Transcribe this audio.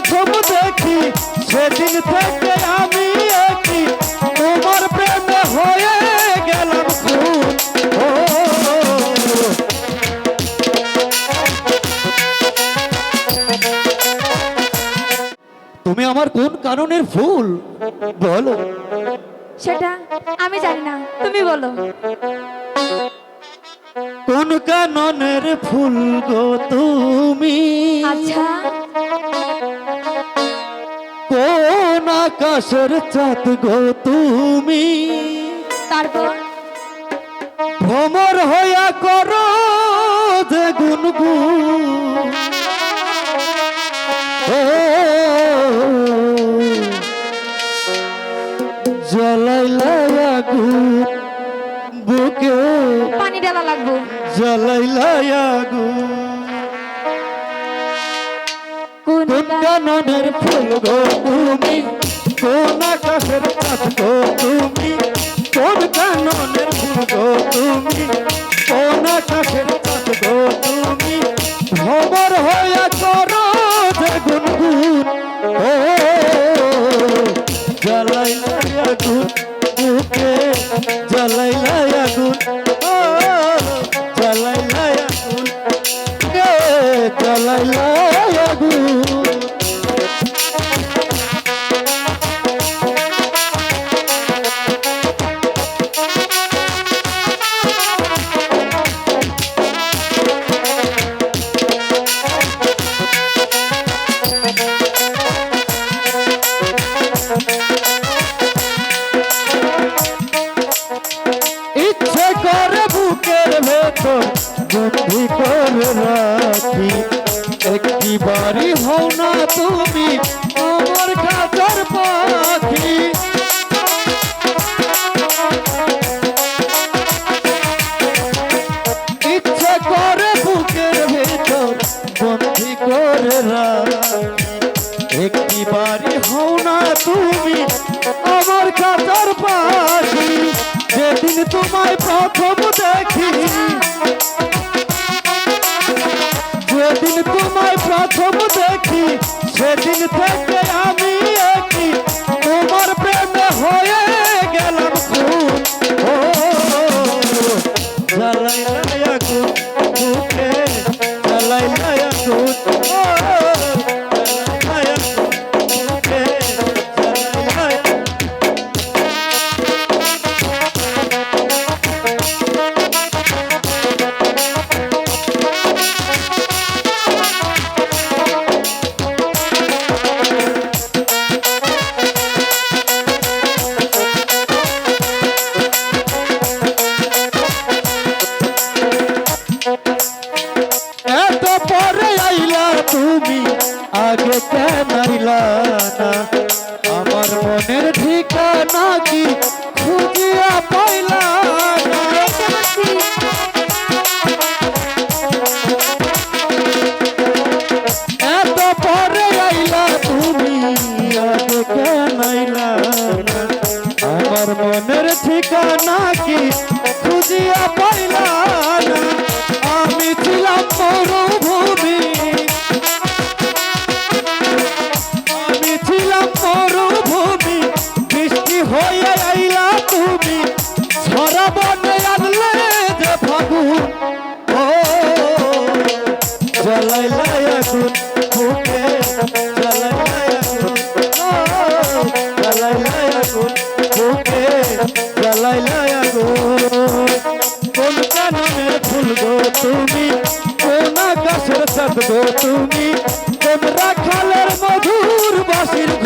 প্রথম দেখি সেদিন থেকে আমি একই। তোমার প্রেমে হয়ে গেলাম তুমি আমার কোন কারণের ফুল বলো। সেটা আমি জানি না তুমি বলো। কোন কাননের ফুল গো তুমি? আচ্ছা। কোন আকাশের চাঁদ গো তুমি। তারপর? ভ্রমর হইয়া করো যে জ্বালাইলাই আগুন বুকে। পানি ডালা লাগবো। জ্বালাইলাই আগুন। কোন ফুল গো তুমি। কোন আকাশের চাঁদ গো তুমি? কোন কাননের ফুল গো তুমি? কোন আকাশের চাঁদ গো তুমি? ভবর হইয়া করো যে গুনগুন ও জ্বালাইলাই আগুন বুকে। জ্বালাইলাই বাড়ি হও না তুমি, আমার কাজর পাখি। ইচ্ছে করে বুকের ভেতর বন্দি করে একটি বাড়ি হও না তুমি, আমার কাতার পাখি। যেদিন তোমায় প্রথম দেখি দেখি সেদিন থেকে কেন আইলা না আমার মনের ঠিকানা কি খুঁজিয়া পাইলা না? দেখতে পাচ্ছি এত পরে আইলা তুমি, আগে কেন আইলা না? আমার মনের ঠিকানা কি খুঁজিয়া পাইলা আমি ছিলাম Así